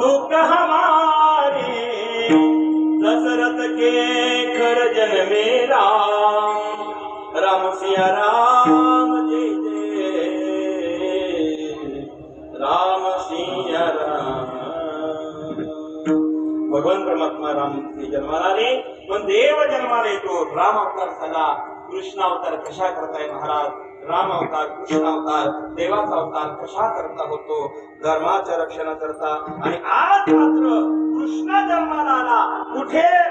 दुख हमारे, दशरथ के कर जन्मे राम राम सिया राम जय जय। राम सिया राम। भगवान परमात्मा राम हे जन्माला आले पण देव जन्माला येतो राम अवतार झाला कृष्ण अवतार कशा करताय महाराज। राम अवतार कृष्ण अवतार देवाचा अवतार कशा करता होतो? धर्माच्या रक्षणाकरता. आणि आज मात्र कृष्ण जन्माला आला. कुठे?